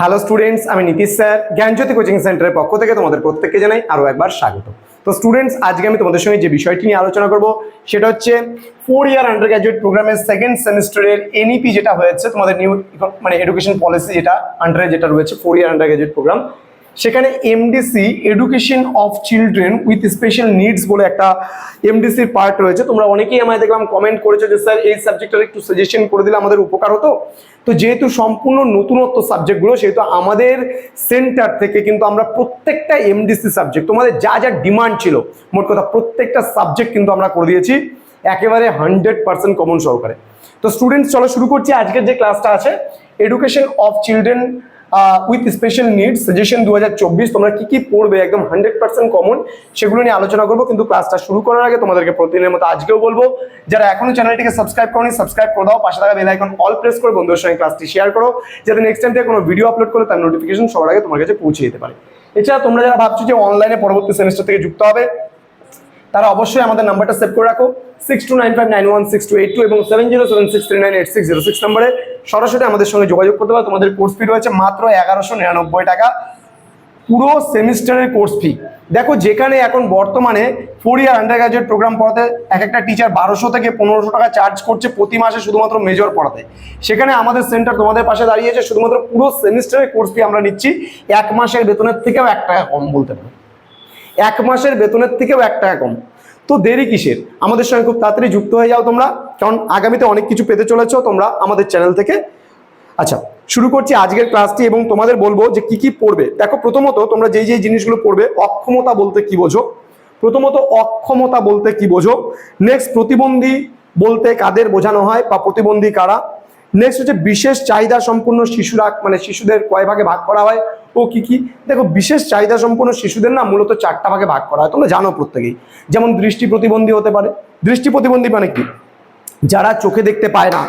Hello students আমি Nitish sir, জ্ঞানজ্যোতি coaching সেন্টারের পক্ষ থেকে তোমাদের প্রত্যেককে জানাই আরও একবার স্বাগত। তো স্টুডেন্টস আজকে আমি তোমাদের সঙ্গে যে বিষয়টি নিয়ে আলোচনা করব, সেটা হচ্ছে ফোর ইয়ার আন্ডার গ্র্যাজুয়েট প্রোগ্রামের সেকেন্ড সেমিস্টারের এনইপি যেটা হয়েছে, তোমাদের নিউ মানে এডুকেশন পলিসি যেটা আন্ডারে যেটা রয়েছে four year undergraduate programme সেখানে MDC education of children with special needs বলে একটা এমডিসির পার্ট রয়েছে। তোমরা অনেকেই আমায় দেখলাম কমেন্ট করেছ যে, স্যার, এই সাবজেক্টটার একটু সাজেশন করে দিলে আমাদের উপকার হতো? তো যেহেতু সম্পূর্ণ নতুনত্ব সাবজেক্টগুলো সেহেতু আমাদের সেন্টার থেকে কিন্তু আমরা প্রত্যেকটা এমডিসি সাবজেক্ট তোমাদের যা যা ডিমান্ড ছিল, মোট কথা প্রত্যেকটা সাবজেক্ট কিন্তু আমরা করে দিয়েছি। একেবারে হান্ড্রেড পার্সেন্ট কমন সহকারে। তো স্টুডেন্টস চলো শুরু করছি। আজকের যে ক্লাসটা আছে education of children with special needs suggestion দুহাজার চব্বিশ, তোমরা কি কি পড়বে? একদম হান্ড্রেড পার্সেন্ট কমন সেগুলো নিয়ে আলোচনা করব, কিন্তু ক্লাসটা শুরু করার আগে তোমাদেরকে প্রতিদিনের মতো আজকেও বলব, যারা এখনও চ্যানেলটিকে সাবস্ক্রাইব করনি সাবস্ক্রাইব করে দাও, পাশে থাকা বেল আইকন অল প্রেস করে বন্ধুদের সঙ্গে ক্লাসটি শেয়ার করো, যাতে নেক্সট টাইম থেকে কোনো ভিডিও আপলোড করলে তার নোটিফিকেশন সবার আগে তোমার কাছে পৌঁছে যেতে পারে। এছাড়া তোমরা যারা ভাবছ যে অনলাইনে পরবর্তী সেমিস্টার থেকে যুক্ত হবে, তারা অবশ্যই আমাদের নাম্বারটা সেভ করে রাখো six two nine five nine one six two eight two এবং seven zero seven six three nine eight six zero six নম্বরে। সরাসরি আমাদের সঙ্গে যোগাযোগ করতে পারো। তোমাদের কোর্স ফি রয়েছে মাত্র এগারোশো নিরানব্বই টাকা। পুরো সেমিস্টারের কোর্স ফি দেখো, যেখানে এখন বর্তমানে four year undergraduate programme পড়াতে এক একটা টিচার বারোশো থেকে পনেরোশো টাকা চার্জ করছে প্রতি মাসে শুধুমাত্র মেজর পড়াতে। সেখানে আমাদের সেন্টার তোমাদের পাশে দাঁড়িয়েছে, শুধুমাত্র পুরো সেমিস্টারের কোর্স ফি আমরা নিচ্ছি। এক মাসের বেতনের থেকেও এক টাকা কম বলতে পারো। এক মাসের বেতনের থেকেও এক টাকা কম। তো দেরি কিসের? আমাদের সঙ্গে খুব তাড়াতাড়ি যুক্ত হয়ে যাও তোমরা, কারণ আগামীতে অনেক কিছু পেতে চলেছো, তোমরা আমাদের চ্যানেল থেকে। আচ্ছা শুরু করছি আজকের ক্লাসটি এবং তোমাদের বলব যে কি কি পড়বে। দেখো, প্রথমত তোমরা যেই যেই জিনিসগুলো পড়বে, অক্ষমতা বলতে কি বোঝো? প্রথমত অক্ষমতা বলতে কি বোঝো? নেক্সট প্রতিবন্ধী বলতে কাদের বোঝানো হয় বা প্রতিবন্ধী কারা? নেক্সট হচ্ছে বিশেষ চাহিদা সম্পূর্ণ শিশুরা মানে শিশুদের কয় ভাগে ভাগ করা হয়? ও কি কি? দেখো, বিশেষ চাহিদা সম্পন্ন শিশুদের না মূলত চারটা ভাগে ভাগ করা হয়। তোমরা জানো প্রত্যেকেই। যেমন দৃষ্টি প্রতিবন্ধী হতে পারে। দৃষ্টি প্রতিবন্ধী মানে কি? যারা চোখে দেখতে পায় না।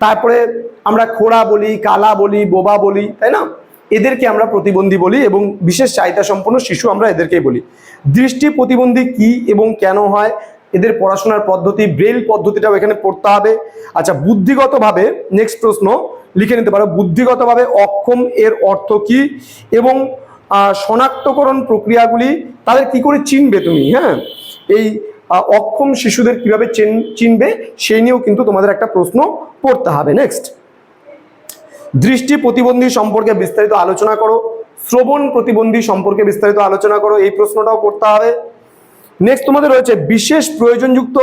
তারপরে আমরা খোড়া বলি, কালা বলি, বোবা বলি, তাই না? এদেরকে আমরা প্রতিবন্ধী বলি এবং বিশেষ চাহিদা সম্পন্ন শিশু আমরা এদেরকেই বলি। দৃষ্টি প্রতিবন্ধী কি এবং কেন হয়? এদের পড়াশোনার পদ্ধতি ব্রেল পদ্ধতিটাও এখানে পড়তে হবে। আচ্ছা বুদ্ধিগতভাবে নেক্সট প্রশ্ন লিখে নিতে পারো। বুদ্ধিগতভাবে অক্ষম এর অর্থ কি? এবং শনাক্তকরণ প্রক্রিয়াগুলি তাদের কি করে চিনবে তুমি? হ্যাঁ? এই অক্ষম শিশুদের কীভাবে চেন- চিনবে সেই নিয়েও কিন্তু তোমাদের একটা প্রশ্ন পড়তে হবে। নেক্সট দৃষ্টি প্রতিবন্ধী সম্পর্কে বিস্তারিত আলোচনা করো। শ্রবণ প্রতিবন্ধী সম্পর্কে বিস্তারিত আলোচনা করো। এই প্রশ্নটাও করতে হবে। নেক্সট তোমাদের রয়েছে বিশেষ প্রয়োজনযুক্ত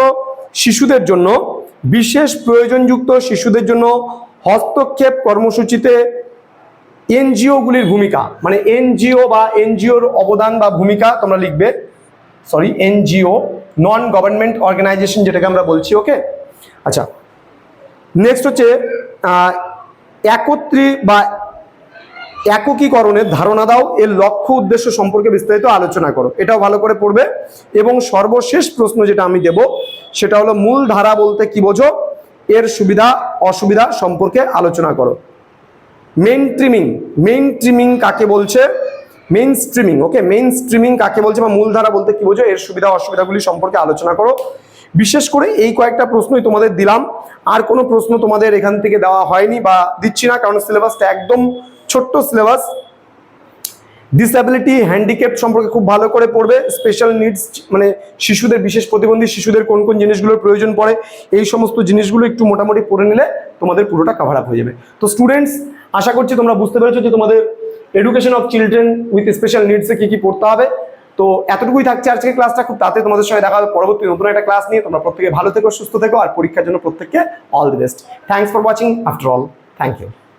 শিশুদের জন্য, বিশেষ প্রয়োজনযুক্ত শিশুদের জন্য হস্তক্ষেপ কর্মসূচিতে এনজিওগুলির ভূমিকা মানে এনজিও বা এনজিওর অবদান বা ভূমিকা তোমরা লিখবে sorry NGO non government organisation যেটাকে আমরা বলছি ওকে আচ্ছা নেক্সট হচ্ছে একত্রী বা একীকরণের ধারণা দাও, এর লক্ষ্য উদ্দেশ্য সম্পর্কে বিস্তারিত আলোচনা করো, এটাও ভালো করে পড়বে। এবং সর্বশেষ প্রশ্ন যেটা আমি দেব, সেটা হলো মূল ধারা বলতে কি বোঝো? এর সুবিধা, অসুবিধা সম্পর্কে আলোচনা করো। মেন স্ট্রিমিং মেন স্ট্রিমিং কাকে বলছে? Main streaming okay main streaming কাকে বলছে বা মূলধারা বলতে কি বোঝো এর সুবিধা, অসুবিধাগুলি সম্পর্কে আলোচনা করো। বিশেষ করে এই কয়েকটা প্রশ্নই তোমাদের দিলাম। আর কোনো প্রশ্ন তোমাদের এখান থেকে দেওয়া হয়নি বা দিচ্ছি না, কারণ সিলেবাসটা একদম ছোট্ট সিলেবাস ডিসএবিলিটি হ্যান্ডিক্যাপ সম্পর্কে খুব ভালো করে পড়বে। স্পেশাল নিডস মানে শিশুদের, বিশেষ প্রতিবন্ধী শিশুদের কোন কোন জিনিসগুলোর প্রয়োজন পড়ে, এই সমস্ত জিনিসগুলো একটু মোটামুটি পড়ে নিলে তোমাদের পুরোটা কাভার আপ হয়ে যাবে। তো স্টুডেন্টস আশা করছি তোমরা বুঝতে পেরেছ যে তোমাদের education of children with special নিডসে কী কী পড়তে হবে। তো এতটুকুই থাকছে আজকে ক্লাসটা খুব তাড়াতাড়ি তোমাদের সঙ্গে দেখা হবে। পরবর্তী নতুন একটা ক্লাস নিয়ে। তোমরা প্রত্যেকে ভালো থেকো, সুস্থ থেকো, আর পরীক্ষার জন্য প্রত্যেককে all the best thanks for watching after all thank you